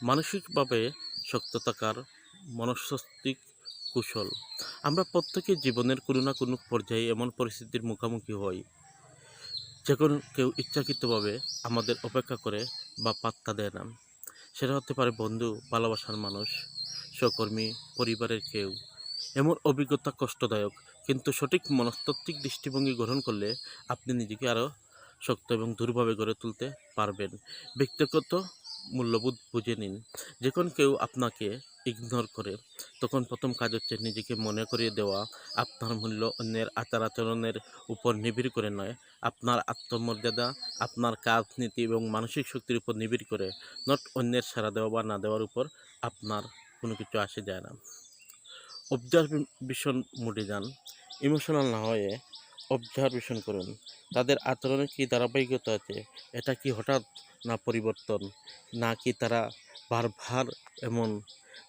মানসিকভাবে শক্ত থাকার মনস্তাত্ত্বিক, কৌশল। আমরা প্রত্যেকে জীবনের কোনো না কোনো পর্যায়ে এমন পরিস্থিতির মুখোমুখি হই, যখন কেউ ইচ্ছাকৃতভাবে আমাদের অপেক্ষা করে বা পাত্তা দেয় না। সেটা হতে পারে বন্ধু, ভালোবাসার মানুষ, সহকর্মী, পরিবারের কেউ। এমন অভিজ্ঞতা কষ্টদায়ক, কিন্তু সঠিক মনস্তাত্ত্বিক দৃষ্টিভঙ্গি গ্রহণ করলে আপনি নিজেকে আরও শক্ত এবং দূরভাবে গড়ে তুলতে পারবেন। ব্যক্তিগত মূল্যবোধ বুঝে নিন। যখন কেউ আপনাকে ইগনোর করে, তখন প্রথম কাজ হচ্ছে নিজেকে মনে করিয়ে দেওয়া। আপনার মূল্য অন্যের আচার আচরণের উপর নিবিড় করে নয়। আপনার আত্মমর্যাদা, আপনার কাজ নীতি এবং মানসিক শক্তির উপর নিবিড় করে। নট অন্যের সাড়া দেওয়া বা না দেওয়ার উপর আপনার কোনো কিছু আসে যায় না। অবজারভেশন মোডে যান। ইমোশনাল না হয়ে অবজারভেশন করুন। তাদের আচরণে কি ধারাবাহিকতা আছে? এটা কি হঠাৎ না পরিবর্তন? না কি তারা বারবার এমন?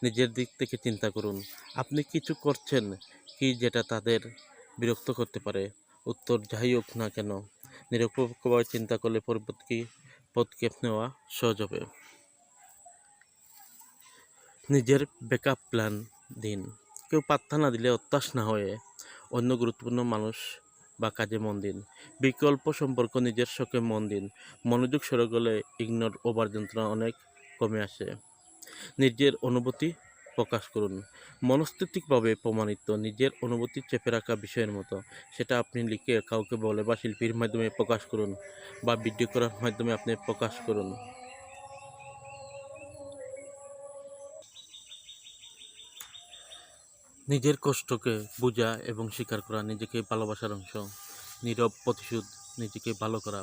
নিজের দিক থেকে চিন্তা করুন। আপনি কিছু করছেন কি যেটা তাদের বিরক্ত করতে পারে? উত্তর যাই হোক না কেন, নিরপেক্ষভাবে চিন্তা করলে পরবর্তী পদক্ষেপ নেওয়া সহজ হবে? নিজের ব্যাকআপ প্ল্যান দিন। কেউ পাত্তা না দিলে হতাশ না হয়ে অন্য গুরুত্বপূর্ণ মানুষ বা কাজে মন দিন। বিকল্প সম্পর্ক নিজের শখে মন দিন। মনোযোগ সরে গেলে ইগনোর ওভার যন্ত্রণা অনেক কমে আসে। নিজের অনুভূতি প্রকাশ করুন। মনস্তাত্ত্বিকভাবে প্রমাণিত নিজের অনুভূতি চেপে রাখা বিষয়ের মতো। সেটা আপনি লিখে কাউকে বলে বা শিল্পীর মাধ্যমে প্রকাশ করুন বা ভিডিও করার মাধ্যমে আপনি প্রকাশ করুন। নিজের কষ্টকে বোঝা এবং স্বীকার করা নিজেকে ভালোবাসার অংশ, নীরব প্রতিশোধ নিজেকে ভালো করা।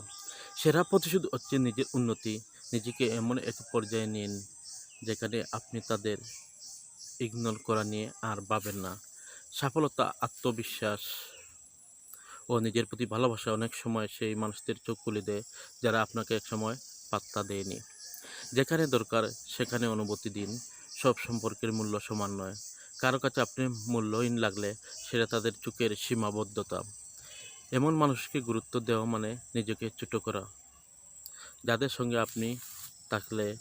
সেরা প্রতিশোধ হচ্ছে নিজের উন্নতি, নিজেকে এমন এক পর্যায়ে নিন যেখানে আপনি তাদের ইগনোর করা নিয়ে আর ভাবেন না। সফলতা, আত্মবিশ্বাস ও নিজের প্রতি ভালোবাসা অনেক সময় সেই মানুষদের চোখ খুলে দেয় যারা আপনাকে একসময় পাত্তা দেয়নি। যেখানে দরকার সেখানে অনুভূতি দিন। সব সম্পর্কের মূল্য সমান নয়। কারও কাছে আপনি মূল্যহীন লাগলে সেটা তাদের চোখের সীমাবদ্ধতা। এমন মানুষকে গুরুত্ব দেওয়া মানে নিজেকে ছোট করা। যাদের সঙ্গে আপনি থাকলে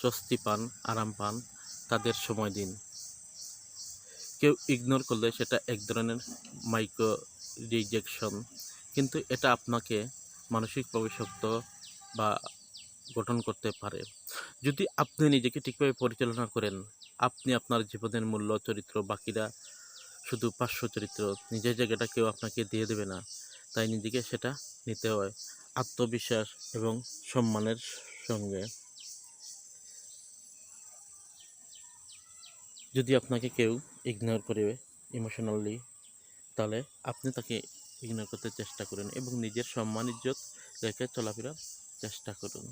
স্বস্তি পান, আরাম পান, তাদের সময় দিন। কেউ ইগনোর করলে সেটা এক ধরনের মাইক্রো রিজেকশন কিন্তু এটা আপনাকে মানসিকভাবে শক্ত বা গঠন করতে পারে। যদি আপনি নিজেকে ঠিকভাবে পরিচালনা করেন, আপনি আপনার জীবনের মূল্য, চরিত্র, বাকিরা, শুধু পার্শ্ব চরিত্র, নিজের জায়গাটা কেউ আপনাকে দিয়ে দেবে না। তাই নিজেকে সেটা নিতে হয়, আত্মবিশ্বাস এবং সম্মানের সঙ্গে। যদি আপনাকে কেউ ইগনোর করে ইমোশনালি তাহলে আপনি তাকে ইগনোর করতে চেষ্টা করেন এবং নিজের সম্মান, ইজ্জত রেখে চলাফেরার চেষ্টা করুন